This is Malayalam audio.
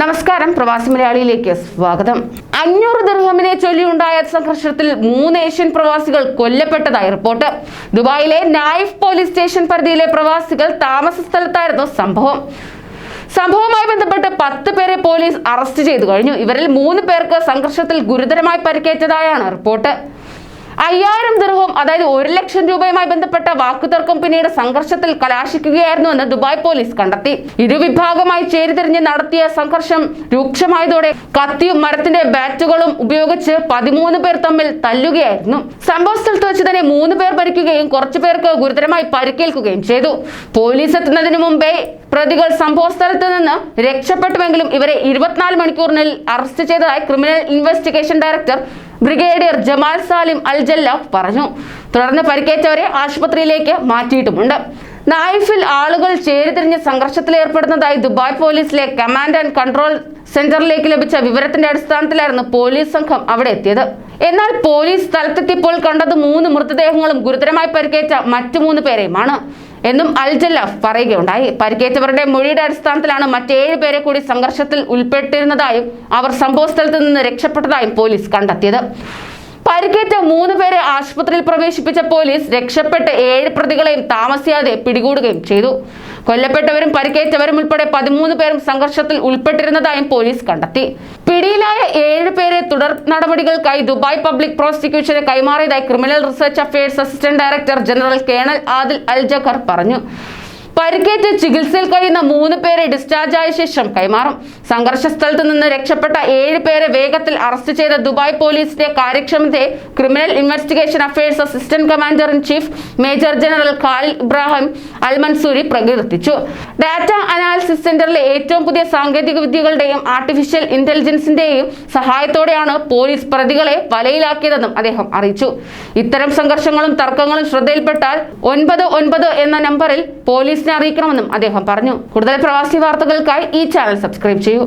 നമസ്കാരം പ്രവാസി മലയാളിയിലേക്ക് സ്വാഗതം. അഞ്ഞൂറ് ദർഹമിനെ ചൊല്ലിയുണ്ടായ സംഘർഷത്തിൽ മൂന്ന് ഏഷ്യൻ പ്രവാസികൾ കൊല്ലപ്പെട്ടതായി റിപ്പോർട്ട്. ദുബായിലെ നായിഫ് പോലീസ് സ്റ്റേഷൻ പരിധിയിലെ പ്രവാസികൾ താമസ സ്ഥലത്തായിരുന്നു സംഭവം. സംഭവവുമായി ബന്ധപ്പെട്ട് പത്ത് പേരെ പോലീസ് അറസ്റ്റ് ചെയ്തു കഴിഞ്ഞു. ഇവരിൽ മൂന്ന് പേർക്ക് സംഘർഷത്തിൽ ഗുരുതരമായി പരിക്കേറ്റതായാണ് റിപ്പോർട്ട്. അയ്യായിരം ദിർഹവും അതായത് ഒരു ലക്ഷം രൂപയുമായി ബന്ധപ്പെട്ട വാക്കുതർക്കം പിന്നീട് സംഘർഷത്തിൽ കലാശിക്കുകയായിരുന്നു എന്ന് ദുബായ് പോലീസ് കണ്ടെത്തി. ഇരുവിഭാഗമായി ചേരിതിരിഞ്ഞ് നടത്തിയ സംഘർഷം രൂക്ഷമായതോടെ കത്തിയും മരത്തിന്റെ ബാറ്റുകളും ഉപയോഗിച്ച് പതിമൂന്ന് പേർ തമ്മിൽ തല്ലുകയായിരുന്നു. സംഭവ സ്ഥലത്ത് വെച്ച് തന്നെ മൂന്ന് പേർ ഭരിക്കുകയും കുറച്ചു പേർക്ക് ഗുരുതരമായി പരിക്കേൽക്കുകയും ചെയ്തു. പോലീസ് എത്തുന്നതിന് മുമ്പേ പ്രതികൾ സംഭവ സ്ഥലത്ത് നിന്ന് രക്ഷപ്പെട്ടുവെങ്കിലും ഇവരെ ഇരുപത്തിനാല് മണിക്കൂറിനുള്ളിൽ അറസ്റ്റ് ചെയ്തതായി criminal investigation director brigadier Jamal Salim Al Jallaf പറഞ്ഞു. തുടർന്ന് പരിക്കേറ്റവരെ ആശുപത്രിയിലേക്ക് മാറ്റിയിട്ടുമുണ്ട്. നായിഫിൽ ആളുകൾ ചേരിതിരിഞ്ഞ് സംഘർഷത്തിൽ ഏർപ്പെടുന്നതായി ദുബായ് പോലീസിലെ കമാൻഡ് ആൻഡ് കൺട്രോൾ സെന്ററിലേക്ക് ലഭിച്ച വിവരത്തിന്റെ അടിസ്ഥാനത്തിലായിരുന്നു പോലീസ് സംഘം അവിടെ എത്തിയത്. എന്നാൽ പോലീസ് സ്ഥലത്തെത്തിയപ്പോൾ കണ്ടത് മൂന്ന് മൃതദേഹങ്ങളും ഗുരുതരമായി പരിക്കേറ്റ മറ്റു മൂന്ന് പേരെയുമാണ്. എന്നും അൽ പറയുകയുണ്ടായി. പരിക്കേറ്റവരുടെ മൊഴിയുടെ അടിസ്ഥാനത്തിലാണ് മറ്റേഴ് പേരെ കൂടി സംഘർഷത്തിൽ ഉൾപ്പെട്ടിരുന്നതായും അവർ സംഭവ സ്ഥലത്ത് നിന്ന് രക്ഷപ്പെട്ടതായും പോലീസ് കണ്ടെത്തിയത്. പരിക്കേറ്റ മൂന്ന് പേരെ ആശുപത്രിയിൽ പ്രവേശിപ്പിച്ച പോലീസ് രക്ഷപ്പെട്ട ഏഴ് പ്രതികളെയും താമസിയാതെ പിടികൂടുകയും ചെയ്തു. കൊല്ലപ്പെട്ടവരും പരിക്കേറ്റവരും ഉൾപ്പെടെ പതിമൂന്ന് പേരും സംഘർഷത്തിൽ ഉൾപ്പെട്ടിരുന്നതായും പോലീസ് കണ്ടെത്തി. പിടിയിലായ ഏഴ് പേരെ തുടർ നടപടികൾക്കായി ദുബായ് പബ്ലിക് പ്രോസിക്യൂഷന് കൈമാറിയതായി criminal research affairs assistant director general colonel Adil Al Jakhar പറഞ്ഞു. പരിക്കേറ്റ് ചികിത്സയിൽ കഴിയുന്ന മൂന്ന് പേരെ ഡിസ്ചാർജ് ആയ ശേഷം കൈമാറും. സംഘർഷ സ്ഥലത്ത് നിന്ന് രക്ഷപ്പെട്ട ഏഴ് പേരെ വേഗത്തിൽ അറസ്റ്റ് ചെയ്ത ദുബായ് പോലീസിന്റെ കാര്യക്ഷമതയെ criminal investigation affairs assistant commander in chief major general Khalil Ibrahim Al Mansoori പ്രകീർത്തിച്ചു ഡാറ്റ അനാലിസിസ് സെന്ററിലെ ഏറ്റവും പുതിയ സാങ്കേതിക വിദ്യകളുടെയും ആർട്ടിഫിഷ്യൽ ഇന്റലിജൻസിന്റെയും സഹായത്തോടെയാണ് പോലീസ് പ്രതികളെ വലയിലാക്കിയതെന്നും അദ്ദേഹം അറിയിച്ചു. ഇത്തരം സംഘർഷങ്ങളും തർക്കങ്ങളും ശ്രദ്ധയിൽപ്പെട്ടാൽ ഒൻപത് ഒൻപത് എന്ന നമ്പറിൽ പോലീസിനെ അറിയിക്കണമെന്നും അദ്ദേഹം പറഞ്ഞു. കൂടുതൽ പ്രവാസി വാർത്തകൾക്കായി ഈ ചാനൽ സബ്സ്ക്രൈബ് ചെയ്യൂ.